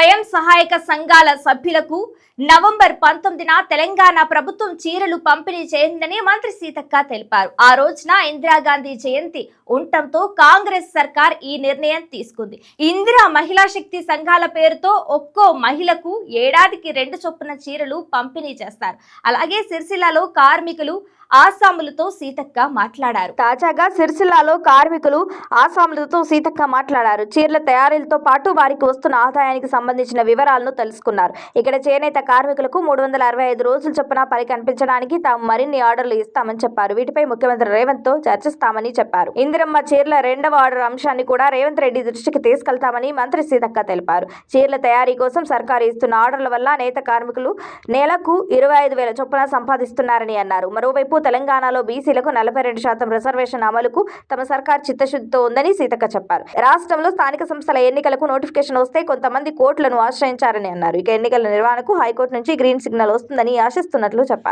స్వయం సహాయక సంఘాల సభ్యులకు నవంబర్ పంతొమ్మిదిన తెలంగాణ ప్రభుత్వం చీరలు పంపిణీ చేయిందని మంత్రి సీతక్క తెలిపారు. ఆ రోజున ఇందిరాగాంధీ జయంతి ఉండటంతో కాంగ్రెస్ సర్కార్ ఈ నిర్ణయం తీసుకుంది. ఇందిరా మహిళా శక్తి సంఘాల పేరుతో ఒక్కో మహిళకు ఏడాదికి రెండు చొప్పున చీరలు పంపిణీ చేస్తారు. అలాగే సిరిసిల్లలో కార్మికులు ఆసాములతో సీతక్క మాట్లాడారు. తాజాగా సిరిసిల్లాలో కార్మికులు ఆసాములతో సీతక్క మాట్లాడారు. చీరల తయారీలతో పాటు వారికి వస్తున్న ఆదాయానికి సంబంధించిన వివరాలను తెలుసుకున్నారు. ఇక్కడ చేనేత కార్మికులకు మూడు వందల అరవై ఐదు రోజుల చొప్పున పని కనిపించడానికి తాము మరిన్ని ఆర్డర్లు ఇస్తామని చెప్పారు. వీటిపై ముఖ్యమంత్రి రేవంత్తో చర్చిస్తామని చెప్పారు. ఇందిరమ్మ చీరల రెండవ ఆర్డర్ అంశాన్ని కూడా రేవంత్ రెడ్డి దృష్టికి తీసుకెళ్తామని మంత్రి సీతక్క తెలిపారు. చీరల తయారీ కోసం సర్కారు ఇస్తున్న ఆర్డర్ల వల్ల నేత కార్మికులు నెలకు ఇరవై ఐదు వేల చొప్పున సంపాదిస్తున్నారని అన్నారు. మరోవైపు తెలంగాణలో బీసీలకు నలభై రెండు శాతం రిజర్వేషన్ అమలుకు తమ సర్కార్ చిత్తశుద్ధితో ఉందని సీతక్క చెప్పారు. రాష్ట్రంలో స్థానిక సంస్థల ఎన్నికలకు నోటిఫికేషన్ వస్తే కొంతమంది కోర్టులను ఆశ్రయించారని అన్నారు. ఇక ఎన్నికల నిర్వహణకు హైకోర్టు నుంచి గ్రీన్ సిగ్నల్ వస్తుందని ఆశిస్తున్నట్లు చెప్పారు.